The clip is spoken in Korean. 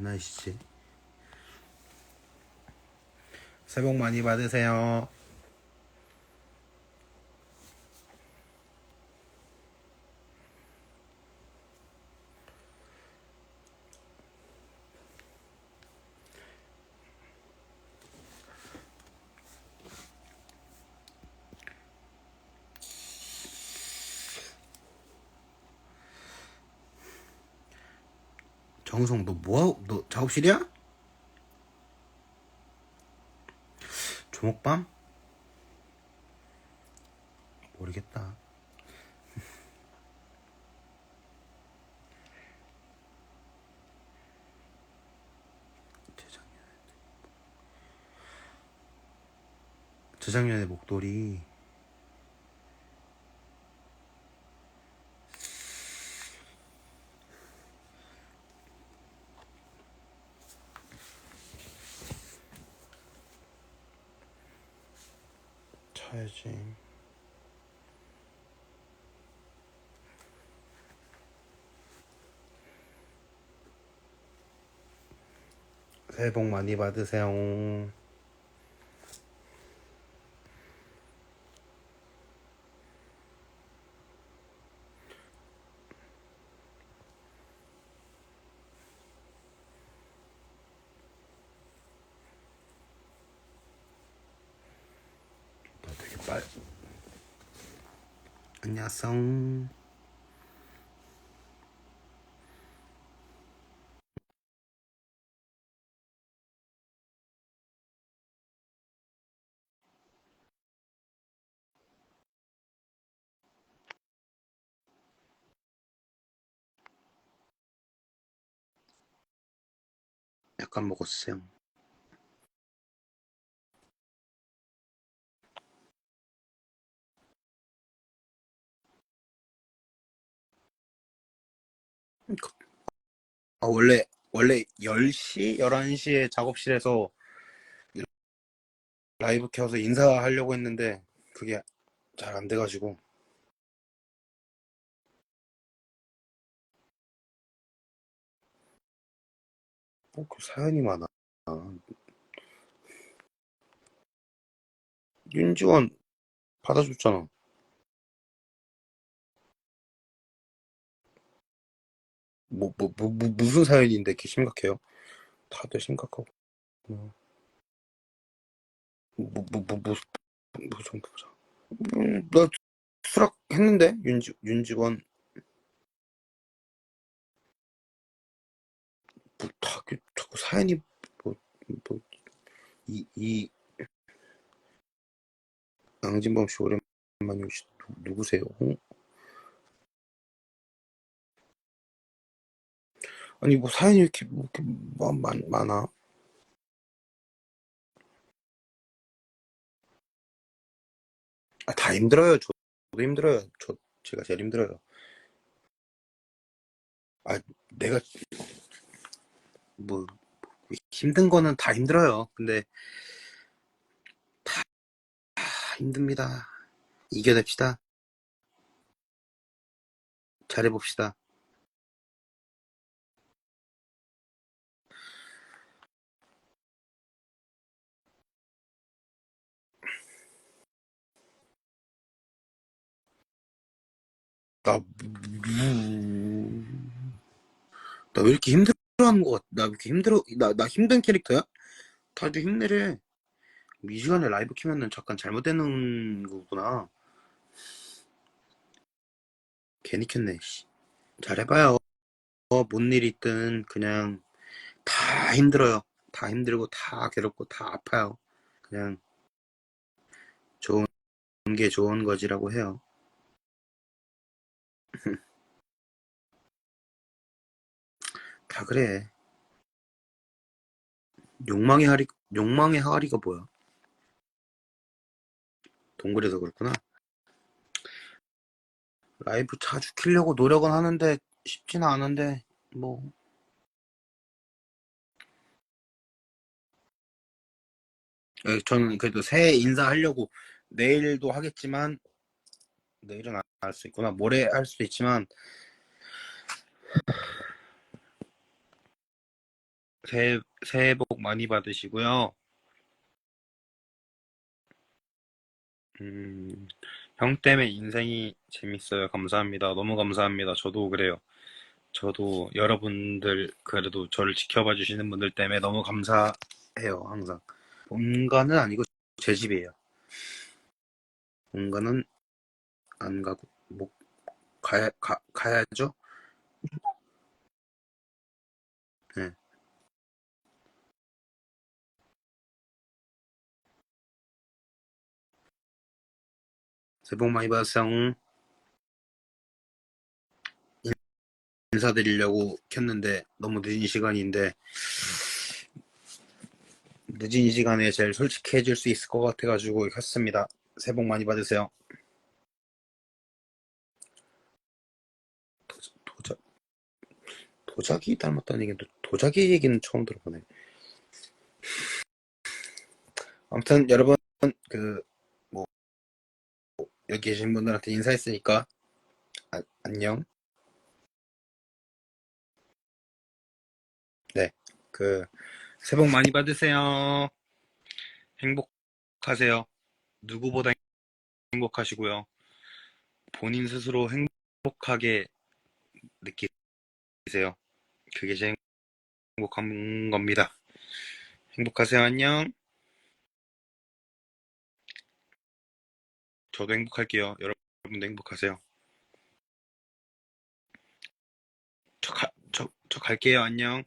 나이씨. 새해 복 많이 받으세요. 정성 너 뭐하고 너 작업실이야? 조목밤? 모르겠다 재작년에 재작년에 목도리 차야지. 새해 복 많이 받으세요 안녕하세요. 약간 먹었어요 아, 원래 원래 10시, 11시에 작업실에서 라이브 켜서 인사하려고 했는데 그게 잘 안 돼가지고. 어, 그 사연이 많아. 윤지원 받아줬잖아 뭐, 뭐, 뭐, 뭐, 무슨 사연인데 이렇게 심각해요? 다들 심각하고 뭐, 뭐, 뭐, 뭐, 뭐, 뭐, 좀 보자 음, 나 수락 했는데 윤지, 윤지원 뭐, 다, 그, 자꾸 사연이 뭐, 뭐, 이, 이 양진범 씨 오랜만에 오시 누- 누구세요? 어? 아니 뭐 사연이 이렇게 뭐 이렇게 뭐 많, 많아? 아, 다 힘들어요. 저도 힘들어요. 저 제가 제일 힘들어요. 아 내가 뭐 힘든 거는 다 힘들어요. 근데 다 힘듭니다. 이겨냅시다. 잘해봅시다. 나, 나 왜 이렇게 힘들어하는 것 같아? 나 왜 이렇게 힘들어? 나, 나 힘든 캐릭터야? 다들 힘내래. 이 시간에 라이브 키면은 잠깐 잘못되는 거구나. 괜히 켰네, 씨. 잘해봐요. 어, 뭔일 있든 그냥 다 힘들어요. 다 힘들고 다 괴롭고 다 아파요. 그냥 좋은 게 좋은 거지라고 해요. 다 그래. 욕망의 하리, 욕망의 하리가 뭐야? 동굴에서 그렇구나. 라이브 자주 키려고 노력은 하는데 쉽지는 않은데 뭐 예, 저는 그래도 새해 인사하려고 내일도 하겠지만 내일은 안 할 수 있구나 모레 할 수도 있지만 새해, 새해 복 많이 받으시고요. 음, 형 때문에 인생이 재밌어요. 감사합니다. 너무 감사합니다. 저도 그래요. 저도 여러분들 그래도 저를 지켜봐 주시는 분들 때문에 너무 감사해요. 항상. 본가는 아니고 제 집이에요. 본가는 안 가고 뭐 가야 가, 가야죠. 새해 복 많이 받으세요. 인사드리려고 켰는데 너무 늦은 시간인데 늦은 시간에 제일 솔직해질 수 있을 것 같아가지고 켰습니다. 새해 복 많이 받으세요. 도자, 도자, 도자기 닮았다는 얘기는 도- 도자기 얘기는 처음 들어보네. 아무튼 여러분 그뭐 여기 계신 분들한테 인사했으니까 아, 안녕. 네, 그 새해 복 많이 받으세요. 행복하세요. 누구보다 행복하시고요. 본인 스스로 행복하게 느끼세요. 그게 제일 행복한 겁니다. 행복하세요. 안녕. 저도 행복할게요. 여러분도 행복하세요. 저, 가, 저, 저 갈게요. 안녕.